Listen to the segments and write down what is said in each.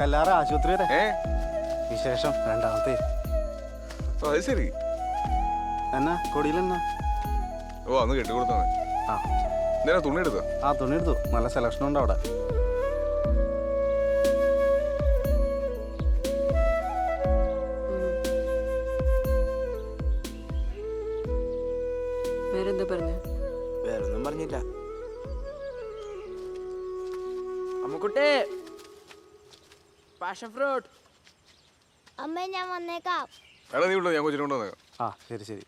കല്ലാറ ആശുപത്രി വരെ ഏ? വിശേഷം രണ്ടാമത്തെ. ഓ, അത് ശരി. എന്നാ കൊടിയിലെന്നാ ഓ അന്ന് മതി ആ. നേരെ തുണി എടുത്തോ? ആ തുണി എടുത്തു. നല്ല സെലക്ഷൻ ഉണ്ട് അവിടെ. വേറെന്താ പറഞ്ഞു? വേറൊന്നും പറഞ്ഞില്ല. അമ്മുക്കുട്ടി പാഷൻ ഫ്രൂട്ട് അമ്മ ഞാൻ വന്നേക്കാം. എടാ നീ ഉണ്ടോ? ഞാൻ കൊച്ചിനെ കൊണ്ടുവന്നേക്കാം ആ ശരി ശരി.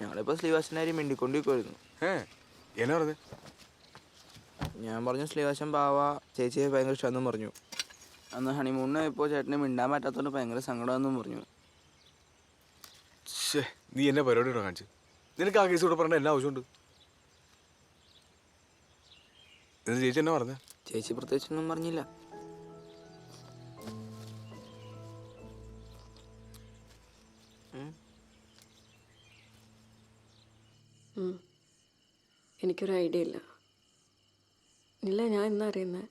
ഞങ്ങളിപ്പോ ശ്രീവാസനാരി മിണ്ടിക്കൊണ്ടിരിക്കുമായിരുന്നു ഏ എന്നാ പറഞ്ഞത് ഞാൻ പറഞ്ഞു ശ്രീവാശൻ ബാവ ചേച്ചിയെ ഭയങ്കര ഇഷ്ടമെന്നും പറഞ്ഞു. അന്ന് ഹണിമൂണിന് ഇപ്പോൾ ചേട്ടനെ മിണ്ടാൻ പറ്റാത്തതുകൊണ്ട് ഭയങ്കര സങ്കടമെന്നും പറഞ്ഞു. ശ്ശേ നീ എന്നെ പരിപാടി ഇടാൻ കാണിച്ചു? നിനക്ക് ആ കേസ് കൂടെ പറഞ്ഞ എന്നാ ആവശ്യമുണ്ട്. ഇത് ചേച്ചി എന്നാ പറഞ്ഞ? ചേച്ചി പ്രത്യേകിച്ചൊന്നും പറഞ്ഞില്ല. എനിക്കൊരു ഐഡിയ ഇല്ല. ഇല്ല ഞാൻ എന്നാ അറിയുന്നത്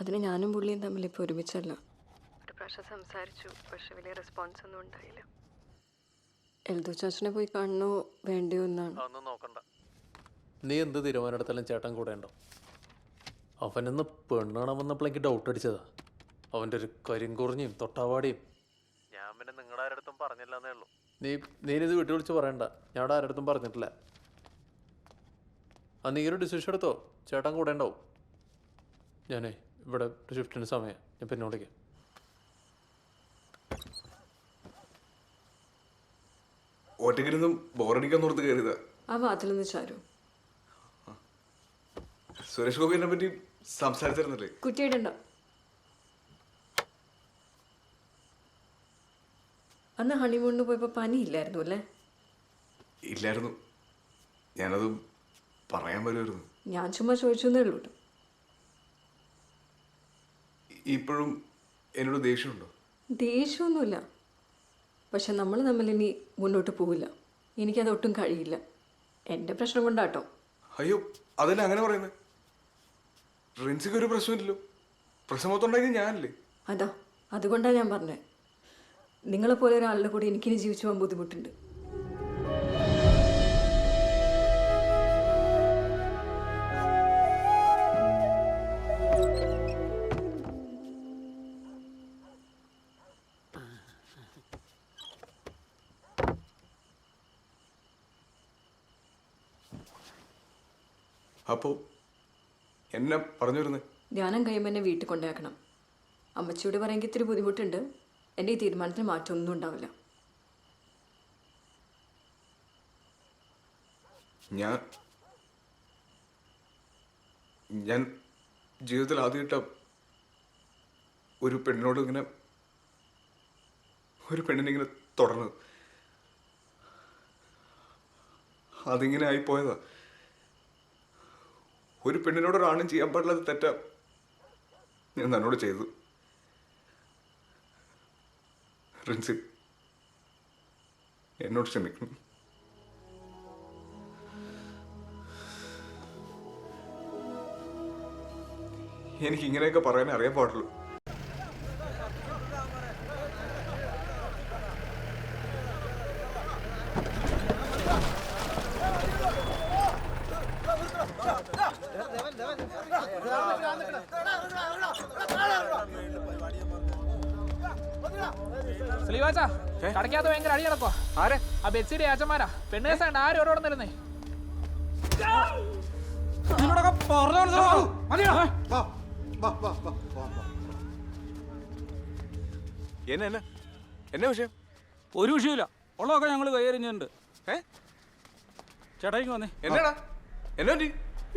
അതിന് ഞാനും പുള്ളിയും തമ്മിൽ ഇപ്പോൾ ഒരുമിച്ചല്ല. പ്രാവശ്യം സംസാരിച്ചു. പക്ഷെ വലിയ റെസ്പോൺസ് ഒന്നും ഉണ്ടായില്ല. എൽദോ ചാച്ചനെ പോയി കാണണോ? വേണ്ടിയോ എന്നാണ് അതൊന്നും നോക്കണ്ട. നീ എന്ത് തീരുമാനമെടുത്താലും ചേട്ടൻ കൂടെ ഉണ്ടോ? അവനെന്ന് വന്നപ്പോൾ എനിക്ക് ഡൗട്ട് അടിച്ചതാ. അവന്റെ ഒരു കരിങ്കുറിഞ്ഞും തൊട്ടാവാടിയും. ഞാൻ പിന്നെ നിങ്ങളുടെ ആരടുത്തും പറഞ്ഞില്ല എന്നേ ഉള്ളൂ. നീ നീനിത് വീട്ടിൽ വിളിച്ച് പറയണ്ട. ഞാൻ അവിടെ ആരടുത്തും പറഞ്ഞിട്ടില്ല. ആ നീ ഒരു ഡിസിഷൻ എടുത്തോ? ചേട്ടൻ കൂടെ ഉണ്ടാവും. ഞാനേ ഇവിടെ ഷിഫ്റ്റിന് സമയം. ഞാൻ പിന്നെ വിളിക്കാം. ഒറ്റയ്ക്കിരുന്നും ബോറടിക്കാൻ ഓർത്ത് കയറിയതാ ആ വാതിലൊന്ന് ചാരു. സുരേഷ് ഗോപിനെ പറ്റി സംസാരിച്ചിരുന്നില്ലേ? കുറ്റിയിടണ്ട അന്ന് ഹണിമൂണിന് പോയപ്പോൾ പനിയില്ലായിരുന്നു അല്ലേ? ഇല്ലായിരുന്നു. ഞാനത് പറയാൻ വരുമായിരുന്നു ഞാൻ ചുമ്മാ ചോദിച്ചെന്നേ ഉള്ളൂ ഇപ്പോഴും എന്നോട് ദേഷ്യമുണ്ടോ? ദേഷ്യമൊന്നുമില്ല. പക്ഷെ നമ്മൾ തമ്മിൽ ഇനി മുന്നോട്ട് പോവില്ല. എനിക്കത് ഒട്ടും കഴിയില്ല. എന്റെ പ്രശ്നം കൊണ്ടാട്ടോ. അയ്യോ അതല്ല അങ്ങനെ പറയുന്നത് റിൻസിക്ക് ഒരു പ്രശ്നമില്ലല്ലോ. പ്രശ്നം മൊത്തം ഞാനല്ലേ? അതാ അതുകൊണ്ടാണ് ഞാൻ പറഞ്ഞത് നിങ്ങളെപ്പോലെ ഒരാളുടെ കൂടെ എനിക്കിനി ജീവിച്ചു പോകാൻ ബുദ്ധിമുട്ടുണ്ട്. അപ്പോൾ എന്നെ പറഞ്ഞു വരുന്നത് ധ്യാനം കഴിയുമ്പോൾ എന്നെ വീട്ടിൽ കൊണ്ടാക്കണം അമ്മച്ചിയോട് പറയുമെങ്കിൽ ഇത്തിരി ബുദ്ധിമുട്ടുണ്ട്. എന്റെ ഈ തീരുമാനത്തിന് മാറ്റമൊന്നും ഉണ്ടാവില്ല. ഞാൻ ഞാൻ ജീവിതത്തിൽ ആദ്യമായിട്ട ഒരു പെണ്ണിനോട് ഇങ്ങനെ ഒരു പെണ്ണിനെ ഇങ്ങനെ തുടർന്നത്. അതിങ്ങനെ ആയിപ്പോയതാ ഒരു പെണ്ണിനോട് ഒരാണും ചെയ്യാൻ പാടില്ലാത്ത തെറ്റാ. ഞാൻ തന്നോട് ചെയ്തു. റിൻസി എന്നോട് ക്ഷമിക്കണം. എനിക്ക് ഇങ്ങനെയൊക്കെ പറയാനേ അറിയാൻ പാടുള്ളൂ. ആരെ ആ! പെണ്ണു കേസാണ്ട് ആരും വാ നിരുന്നേ എന്നെ എന്നെ? എന്നെ വിഷയം? ഒരു വിഷയമില്ല ഉള്ളതൊക്കെ ഞങ്ങൾ കൈയറിഞ്ഞിട്ടുണ്ട് ഏ? ചേട്ടായിക്ക് വന്നേ. എന്നാടാ? എന്നെ പറ്റി?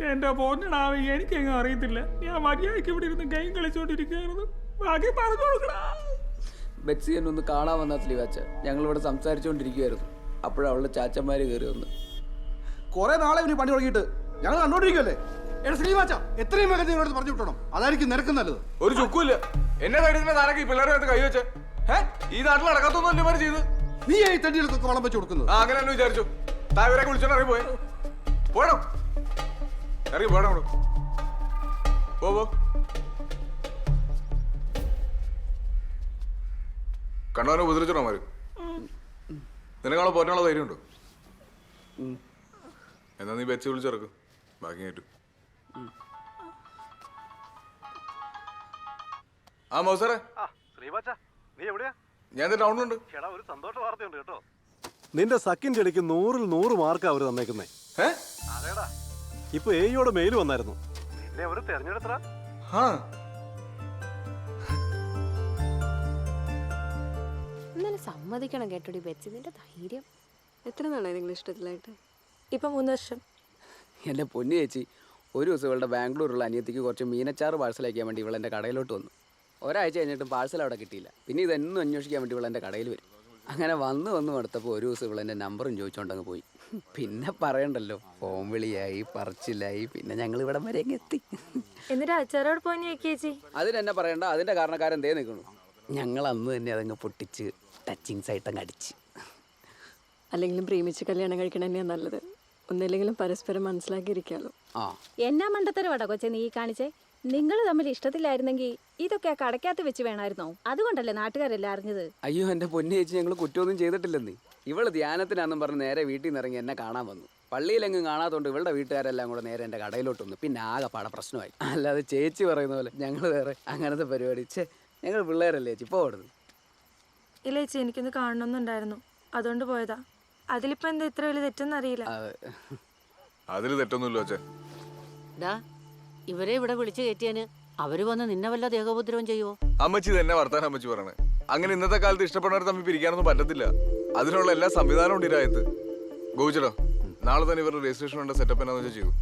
എന്റെ പോന്നടാവ് എനിക്കെങ്ങും അറിയത്തില്ല. ഞാൻ മര്യാദയ്ക്ക് ഇവിടെ ഇരുന്ന് ഗെയിം കളിച്ചോണ്ടിരിക്കുകയായിരുന്നു. ബാക്കി പറഞ്ഞു കൊടുക്കടാ ബെറ്റ്സി എന്നെ ഒന്ന് കാണാൻ വന്ന ശ്രീവാച്ച ഞങ്ങൾ ഇവിടെ സംസാരിച്ചുകൊണ്ടിരിക്കുകയായിരുന്നു അപ്പോഴവളുടെ ചാച്ചന്മാര് കയറി വന്ന്. കുറെ നാളെ ഇവന് പണി തുടങ്ങിയിട്ട്. ഞങ്ങൾ കണ്ടോണ്ടിരിക്കുമല്ലേ എടാ ശ്രീവാച്ച എത്രയും വേഗം നിങ്ങളോട് പറഞ്ഞു വിട്ടണം. അതായിരിക്കും നിനക്ക് നല്ലത്. ഒരു ചുക്കുമില്ല. എന്നെ തരുന്ന താരൊക്കെ ഈ കൈ അടുത്ത് കൈവച്ച് ഏ ഈ നാട്ടിൽ നടക്കാത്തൊന്നും അല്ലേ മാറി ചെയ്ത്? നീ ഈ തണ്ടികൾക്കൊക്കെ വളം വെച്ച് കൊടുക്കുന്നത്. ആ അങ്ങനെ തന്നെ വിചാരിച്ചു. തായവരെ വിളിച്ചോണ്ട് ഇറങ്ങി പോയെ. പോണം ഇറങ്ങി പോണം അവിടെ. പോ പോ. കണ്ടവനെ ഉപദ്രവിച്ചോണോ മാര് നിനക്കാളെ പോറ്റാനുള്ള ധൈര്യമുണ്ടോ? എന്നാ നീ വെച്ച് വിളിച്ചിറക്കും. ബാക്കി കേട്ടു ആ മൗസറേ നീ എവിടെയാ? ഞാൻ ടൗണിലുണ്ട്. ചേടാ ഒരു സന്തോഷ വാർത്തയുണ്ട് കേട്ടോ. നിന്റെ സക്കിന്റെ ഇടയ്ക്ക് നൂറിൽ നൂറ് മാർക്ക് അവർ തന്നേക്കുന്നേ. ഇപ്പൊ എയോടെ മെയിൽ വന്നായിരുന്നു. നിന്നെ ഒരു തെരഞ്ഞെടുത്തടാ. സമ്മതിക്കണം കേട്ടോടി ബെച്ചി നിന്റെ ധൈര്യം. എത്ര നാളായി നിങ്ങൾ ഇഷ്ടത്തിലായിട്ട്? ഇപ്പം മൂന്ന് വർഷം. എന്റെ പൊന്നു ചേച്ചി ഒരു ദിവസം ഇവളുടെ ബാംഗ്ലൂരുള്ള അനിയത്തിക്ക് കുറച്ച് മീനച്ചാറ് പാഴ്സൽ അയക്കാൻ വേണ്ടി ഇവളെന്റെ കടയിലോട്ട് വന്നു. ഒരാഴ്ച കഴിഞ്ഞിട്ടും പാഴ്സൽ അവിടെ കിട്ടിയില്ല. പിന്നെ ഇതെന്നും അന്വേഷിക്കാൻ വേണ്ടി ഇവളെന്റെ കടയിൽ വരും. അങ്ങനെ വന്ന് വന്ന് നടത്തപ്പോൾ ഒരു ദിവസം ഇവളെന്റെ നമ്പറും ചോദിച്ചുകൊണ്ടങ്ങ് പോയി. പിന്നെ പറയണ്ടല്ലോ ഫോൺ വിളിയായി പറച്ചിലായി പിന്നെ ഞങ്ങൾ ഇവിടം വരെ അങ്ങ് എത്തി. എന്നിട്ട് അച്ചാരോട് പോയി ചേച്ചി? അതിനെന്നെ പറയണ്ട അതിന്റെ കാരണക്കാരൻ ദേ നിൽക്കണു ഞങ്ങൾ അന്ന് തന്നെ അതങ്ങ് പൊട്ടിച്ച് ടച്ചിങ്സ് ആയിട്ട് അങ്ങ് അടിച്ച്. അല്ലെങ്കിലും പ്രേമിച്ച് കല്യാണം കഴിക്കണം തന്നെയാ നല്ലത്. ഒന്നില്ലെങ്കിലും പരസ്പരം മനസ്സിലാക്കിയിരിക്കാലോ. ആ. എന്നാ മണ്ടത്തരവാടാ കൊച്ചെ നീ കാണിച്ചേ? നിങ്ങൾ തമ്മിൽ ഇഷ്ടത്തിലായിരുന്നെങ്കിൽ ഇതൊക്കെ ആ കടക്കകത്ത് വെച്ച് വേണമായിരുന്നോ? അതുകൊണ്ടല്ലേ നാട്ടുകാരെല്ലാം അറിഞ്ഞത്? അയ്യോ എന്റെ പൊന്നു ചേച്ചി ഞങ്ങൾ കുറ്റമൊന്നും ചെയ്തിട്ടില്ലെന്നേ. ഇവൾ ധ്യാനത്തിനാന്നും പറഞ്ഞ് നേരെ വീട്ടിൽ നിന്ന് ഇറങ്ങി എന്നെ കാണാൻ വന്നു. പള്ളിയിലെങ്ങും കാണാത്തോണ്ട് ഇവളുടെ വീട്ടുകാരെല്ലാം കൂടെ നേരെ എന്റെ കടയിലോട്ട് വന്നു. പിന്നെ ആകെ പാടെ പ്രശ്നമായി. അല്ലാതെ ചേച്ചി പറയുന്ന പോലെ ഞങ്ങൾ വേറെ അങ്ങനത്തെ പരിപാടി. ചേ ഞങ്ങൾ പിള്ളേരല്ലേ ചേച്ചി? ഓടുന്നു ഇല്ല ചേച്ചി എനിക്കൊന്ന് കാണണമെന്നുണ്ടായിരുന്നു. അതുകൊണ്ട് പോയതാ. അതിലിപ്പോ എന്താ ഇത്ര വലിയ തെറ്റെന്ന് അറിയില്ല. അതിൽ തെറ്റൊന്നുമില്ല അച്ഛൻ ഡാ ഇവരെ ഇവിടെ വിളിച്ചു കയറ്റിയാന് അവർ വന്ന് നിന്നെ വല്ല ദേഹോപദ്രവം ചെയ്യുവോ? അമ്മച്ചി തന്നെ വർത്താനം അമ്മച്ചി പറയണേ. അങ്ങനെ ഇന്നത്തെ കാലത്ത് ഇഷ്ടപ്പെടുന്നവർ തമ്മിൽ പിരിക്കാനൊന്നും പറ്റത്തില്ല. അതിനുള്ള എല്ലാ സംവിധാനവും ഉണ്ട് ഇരായത്ത് ഗോവിച്ചടോ നാളെ തന്നെ ഇവരുടെ രജിസ്ട്രേഷൻ വേണ്ട സെറ്റപ്പ് എന്നാന്ന് വെച്ചാൽ ചെയ്തു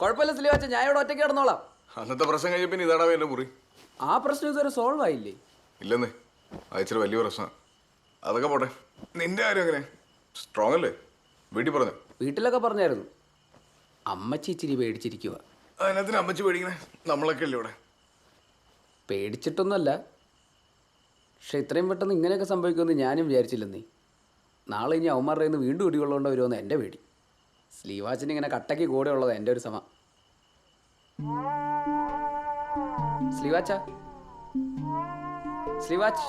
കുഴപ്പമില്ല സിലിവാച്ച ഞാൻ ഇവിടെ ഒറ്റയ്ക്ക് കിടന്നോളാം. അന്നത്തെ പ്രശ്നം കഴിഞ്ഞ പിന്നെ ഇതാടാ എന്റെ മുറി. ആ പ്രശ്നം ഇതുവരെ സോൾവ് ആയില്ലേ? ഇല്ലെന്നേ അയച്ചൊരു വലിയ പ്രശ്നം. അതൊക്കെ പോട്ടെ. നിന്റെ കാര്യം എങ്ങനെ? സ്ട്രോങ് അല്ലേ? വീട്ടിൽ പറഞ്ഞു? വീട്ടിലൊക്കെ പറഞ്ഞായിരുന്നു. അമ്മച്ചി ഇച്ചിരി പേടിച്ചിരിക്കുക അതിനകത്തിന് അമ്മച്ചി പേടിക്കണേ? നമ്മളൊക്കെ അല്ലേ ഇവിടെ? പേടിച്ചിട്ടൊന്നുമല്ല. പക്ഷെ ഇത്രയും പെട്ടെന്ന് ഇങ്ങനെയൊക്കെ സംഭവിക്കുമെന്ന് ഞാനും വിചാരിച്ചില്ലെന്നേ. നാളെ ഇനി അവന്മാരുടെ വീണ്ടും ഇടികൊള്ളേണ്ട വരുമെന്ന് എന്റെ പേടി. സ്ലീവാച്ചിന് ഇങ്ങനെ കട്ടയ്ക്ക് കൂടെ ഉള്ളത് എന്റെ ഒരു സമ. സ്ലീവാച്ച? സ്ലീവാച്ച്.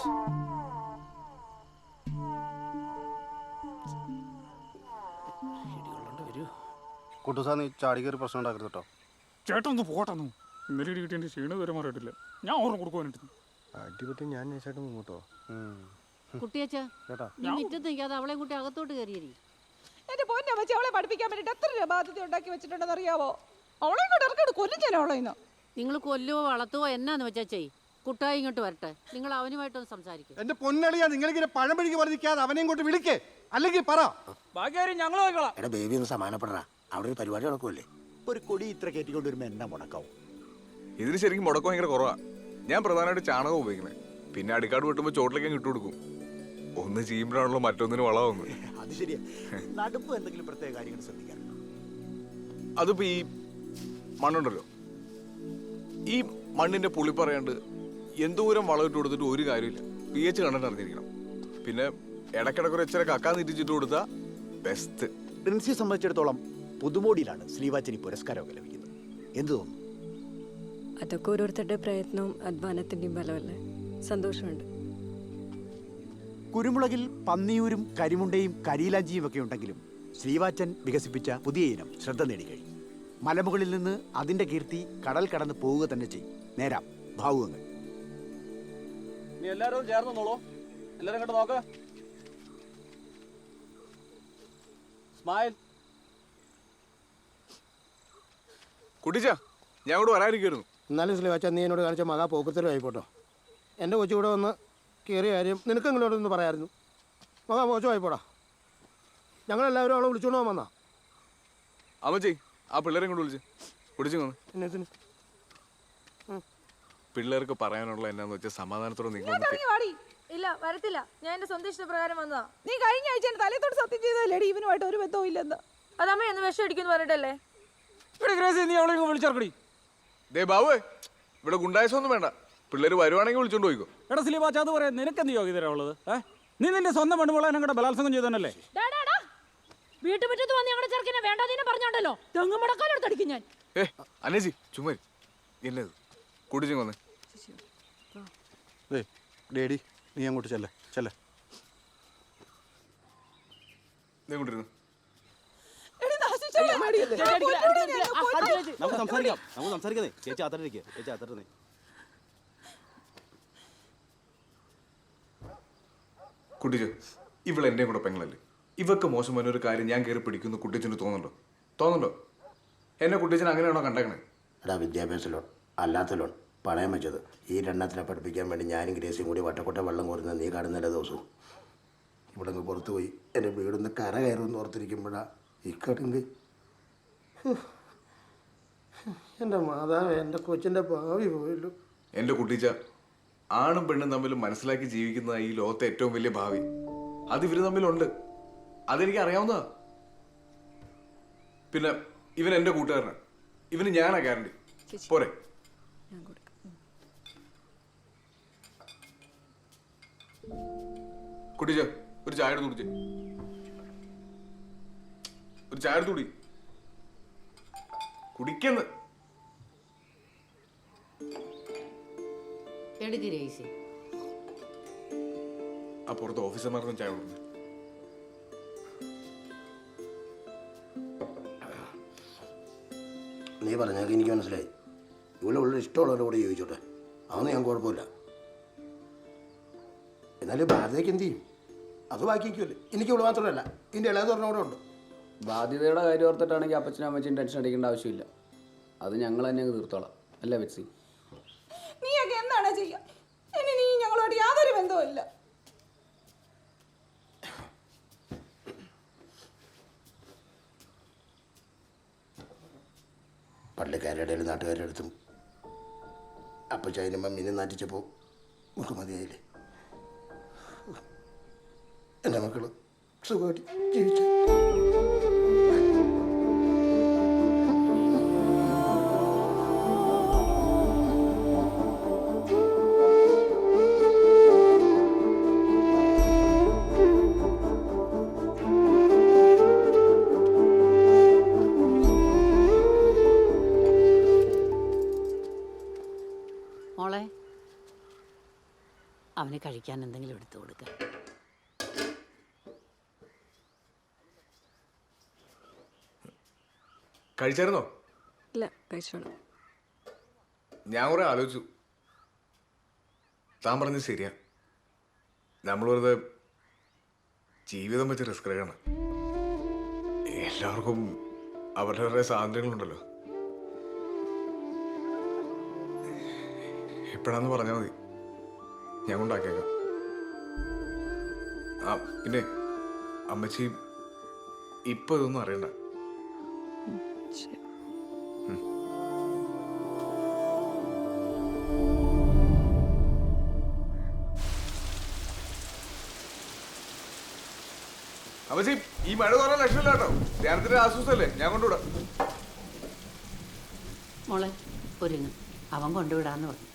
കുട്ടുസാ നീ ചാടി കയറി പ്രശ്നം ഉണ്ടാക്കരുത് കേട്ടോ. ചേട്ടൻ ഒന്ന് പോട്ടെന്നു ഇന്നലെ ഇടി കിട്ടിയ ക്ഷീണം വരെ മാറിയിട്ടില്ല. ഞാൻ ഓർമ്മ കൊടുക്കുവാനായിട്ട് അടിപൊളി ഞാൻ നൈസായിട്ട് മുങ്ങോട്ടോ കുട്ടിയച്ച ചേട്ടാ. അവളെ കൂട്ടി അകത്തോട്ട് കയറിയരി. എന്റെ പൊന്നെ വെച്ച് അവളെ പഠിപ്പിക്കാൻ വേണ്ടിട്ട് എത്ര രൂപ ബാധ്യത ഉണ്ടാക്കി വെച്ചിട്ടുണ്ടെന്ന് അറിയാവോ? അവളെ ഇങ്ങോട്ട് ഇറക്കിട്ട് കൊല്ലും ഞാൻ അവളെ ഇന്ന്. നിങ്ങൾ കൊല്ലുവോ വളർത്തുവോ എന്നാന്ന് വെച്ചാ ചെയ് കുട്ടായി ഇങ്ങോട്ട് വരട്ടെ. നിങ്ങൾ അവനുമായിട്ടൊന്ന് സംസാരിക്കും. എന്റെ പൊന്നളിയാ നിങ്ങളിങ്ങനെ പഴമ്പഴിക്ക് പറഞ്ഞിരിക്കാതെ അവനെ ഇങ്ങോട്ട് വിളിക്കേ. അല്ലെങ്കിൽ പറ. ബാക്കി കാര്യം ഞങ്ങൾ നോക്കിക്കോളാം എടാ ബേബി ഒന്ന് സമാനപ്പെടാ അവിടെ ഒരു പരിപാടി നടക്കുമല്ലേ ഒരു കൊടി ഇത്ര കയറ്റിക്കൊണ്ട് വരുമ്പോ എന്നാ മുടക്കാവും? ഇതിന് ശരിക്കും മുടക്കം ഭയങ്കര കുറവാ. ഞാൻ പ്രധാനമായിട്ട് ചാണകം ഉപയോഗിക്കുന്നത് പിന്നെ അടിക്കാട് വെട്ടുമ്പോൾ ചോട്ടിലേക്ക് അങ്ങ് ഇട്ട് കൊടുക്കും. ഒന്ന് ചെയ്യുമ്പോഴാണല്ലോ മറ്റൊന്നിന് വളമാവുന്നത് അത് ശരിയാ. നടുപ്പ് എന്തെങ്കിലും പ്രത്യേക കാര്യങ്ങൾ ശ്രദ്ധിക്കാറുണ്ടോ? അതിപ്പോ ഈ മണ്ണുണ്ടല്ലോ. ഈ മണ്ണിന്റെ പുളി പറയാണ്ട് എന്തോരം വളം ഇട്ട് കൊടുത്തിട്ട് ഒരു കാര്യമില്ല. പി എച്ച് കണ്ടിട്ട് അറിഞ്ഞിരിക്കണം. പിന്നെ ഇടയ്ക്കിടയ്ക്ക് ഒരു ഇച്ചിരി കക്കാൻ തിരിച്ചിട്ട് കൊടുത്താ ബെസ്റ്റ് പ്രിൻസിയെ സംബന്ധിച്ചിടത്തോളം പുതുമോടിയിലാണ് ശ്രീവാചനി പുരസ്കാരമൊക്കെ ലഭിക്കുന്നത്. എന്ത് തോന്നുന്നു? അതൊക്കെ ഓരോരുത്തരുടെ പ്രയത്നവും അധ്വാനത്തിന്റെയും ബലമല്ലേ സന്തോഷമുണ്ട്. കുരുമുളകിൽ പന്നിയൂരും കരിമുണ്ടയും കരിയിലാഞ്ചിയും ഒക്കെ ഉണ്ടെങ്കിലും ശ്രീവാച്ചൻ വികസിപ്പിച്ച പുതിയ ഇനം ശ്രദ്ധ നേടിക്കഴിഞ്ഞു. മലമുകളിൽ നിന്ന് അതിന്റെ കീർത്തി കടൽ കടന്ന് പോവുക തന്നെ ചെയ്യും. നേരാം ഭാവുകങ്ങൾ. നീ എല്ലാവരും ചേർന്ന് നോളൂ എല്ലാവരും കണ്ടു നോക്ക്. സ്മൈൽ. കുട്ടിച്ച ഞാൻ ഇവിടെ എന്നാലും ശ്രീവാച്ച നീ എന്നോട് കാണിച്ച മകാ പോക്കത്തിലും ആയിപ്പോട്ടോ. എന്റെ കൊച്ചു കൂടെ വന്ന് കയറിയ കാര്യം നിനക്ക് ഇങ്ങോട്ടൊന്ന് പറയായിരുന്നു മകാ മോശമായിപ്പോടാ ഞങ്ങളെല്ലാവരും അവളെ വിളിച്ചോണ്ട് പോകാൻ വന്നാ. അമ്മച്ചി ആ പിള്ളേരെ കൊണ്ട് വിളിച്ച്. കുടിച്ചു വന്ന്. എന്നത്തിന് പിള്ളേർക്ക് പറയാനുള്ള എന്നാന്ന് വെച്ചാൽ സമാധാനത്തോടെ നിങ്ങൾ വാടി. ഇല്ല വരത്തില്ല. ഞാൻ എന്റെ സ്വന്തം ഇഷ്ടപ്രകാരം വന്നതാ. നീ കഴിഞ്ഞ ആഴ്ച എന്റെ തലത്തോട് സത്യം ചെയ്തതല്ലേടി ഇവനുമായിട്ട് ഒരു ബന്ധവും ഇല്ലെന്ന്. അതമ്മ എന്ന് വിഷം അടിക്കുന്നു പറഞ്ഞിട്ടല്ലേ? ഇവിടെ ഗ്രേസി നീ അവളെ ഇങ്ങ് ദേ ബാബു ഇവിടെ ഗുണ്ടായസൊന്നും വേണ്ട. പിള്ളേര് വരുവാണെങ്കിൽ വിളിച്ചോണ്ട് പോയിക്കോ എടാ സിലിബാച്ച അത് പറയാം നിനക്കെന്ത് യോഗ്യതരാ ഉള്ളത് ഏ നീ നിന്റെ സ്വന്തം പെണ്ണുമുള്ള ഞങ്ങളുടെ ബലാത്സംഗം ചെയ്തതന്നല്ലേ വീട്ടുമുറ്റത്ത് വന്ന് ഞങ്ങളുടെ ചെറുക്കിനെ വേണ്ടാതീനെ പറഞ്ഞോണ്ടല്ലോ തെങ്ങും മുടക്കാലെടുത്തടിക്കും ഞാൻ ഏ അനേജി ചുമ്മാ ഇരി. എന്നത് കുടിച്ചു വന്നേ ഏ ഡേഡി നീ അങ്ങോട്ട് ചെല്ലേ ചെല്ലേ നീ കൊണ്ടിരുന്നു നമുക്ക് സംസാരിക്കാം നമുക്ക് സംസാരിക്കുന്നേ ചേച്ചി അത്തരയ്ക്ക് ചേച്ചി അത്തരന്നേ കുട്ടിച്ചു ഇവൾ എന്റെയും കൂടെ പെങ്ങളല്ലേ? ഇവക്ക് മോശം ഒരു കാര്യം ഞാൻ കയറി പിടിക്കുന്നു കുട്ടിച്ചന് തോന്നുന്നുണ്ടോ? തോന്നുന്നുണ്ടോ? എന്നെ കുട്ടിച്ചൻ അങ്ങനെയാണോ കണ്ടേക്കണേ? എടാ വിദ്യാഭ്യാസ ലോൺ അല്ലാത്ത ലോൺ പണയം വെച്ചത്. ഈ രണ്ടെണ്ണത്തിനെ പഠിപ്പിക്കാൻ വേണ്ടി ഞാനും ഗ്രേസിയും കൂടി വട്ടക്കൊട്ട വെള്ളം കോരുന്ന നീ കാണുന്നില്ല ദിവസവും. ഇവിടെ നിന്ന് പുറത്ത് പോയി എന്റെ വീടൊന്ന് കര കയറുമെന്ന് ഓർത്തിരിക്കുമ്പോഴാ ഇക്കടുങ്ക് എന്റെ മാതാവ് എന്റെ കൊച്ചിന്റെ ഭാവി പോയല്ലോ. എന്റെ കുട്ടിച്ച ആണും പെണ്ണും തമ്മിൽ മനസ്സിലാക്കി ജീവിക്കുന്ന ഈ ലോകത്തെ ഏറ്റവും വലിയ ഭാവി. അത് ഇവർ തമ്മിലുണ്ട്. അതെനിക്ക് അറിയാവുന്നതാ. പിന്നെ ഇവൻ എന്റെ കൂട്ടുകാരനാണ് ഇവന് ഞാനാ ഗ്യാരണ്ടി പോരെ. കുട്ടിച്ച ഒരു ചായ എടുത്ത് കുടിച്ചേ. ഒരു ചായ എടുത്ത് കുടി. കുടിക്കെന്ന്. എടുക്ക് രേസി ആ പുറത്ത് ഓഫീസർമാർക്കും ചായ കൊടുക്കുന്നു നീ പറഞ്ഞാൽ എനിക്ക് മനസ്സിലായി. ഇവിടെ ഉള്ള ഇഷ്ടമുള്ളവരുടെ കൂടെ ചോദിച്ചോട്ടെ അതൊന്നും ഞാൻ കുഴപ്പമില്ല. എന്നാലും ഭാരതയ്ക്ക് എന്ത് ചെയ്യും? അത് ബാക്കിയിരിക്കുമല്ലേ. എനിക്ക് ഇവിടെ മാത്രമല്ല. എന്റെ ഇളയത് പറഞ്ഞ കൂടെ ഉണ്ട്. ബാധ്യതയുടെ കാര്യം ഓർത്തിട്ടാണെങ്കിൽ അപ്പച്ചനും അമ്മച്ചും ടെൻഷൻ അടിക്കേണ്ട ആവശ്യമില്ല. അത് ഞങ്ങൾ തന്നെ അങ്ങ് തീർത്തോളാം. അല്ല ബെറ്റ്സി നീയൊക്കെ എന്താണ് ചെയ്യുക ഇനി നീ ഞങ്ങളോട് ഇല്ല പള്ളിക്കാരുടെ ഇടയിൽ നാട്ടുകാരുടെ അടുത്തും അപ്പം ചൈനമ്മ മീനെ നാറ്റിച്ചപ്പോൾ മതിയായില്ലേ? എന്റെ മക്കൾ സുഖമായിട്ട് ജീവിച്ചു. അവന് കഴിക്കാൻ എന്തെങ്കിലും എടുത്തു കൊടുക്ക. കഴിച്ചായിരുന്നോ? ഇല്ല കഴിച്ചോളൂ. ഞാൻ കുറെ ആലോചിച്ചു. താൻ പറഞ്ഞത് ശരിയാ. നമ്മൾ വെറുതെ ജീവിതം വെച്ച് റിസ്ക് എടുക്കണം. എല്ലാവർക്കും അവരുടെ സ്വാതന്ത്ര്യങ്ങളുണ്ടല്ലോ എപ്പോഴാന്ന് പറഞ്ഞാൽ മതി. ഞാൻ കൊണ്ടാക്കിയേക്കാം. ആ പിന്നെ അമ്മച്ചി ഇപ്പൊ ഇതൊന്നും അറിയണ്ട. അമ്മച്ചി ഈ മഴ കുറേ ലക്ഷമില്ല കേട്ടോ. ധ്യാനത്തിന്റെ ആശ്വാസമല്ലേ? ഞാൻ കൊണ്ടുവിടാം. മോളെ ഒരുങ്ങ്. അവൻ കൊണ്ടുവിടാന്ന് പറഞ്ഞു.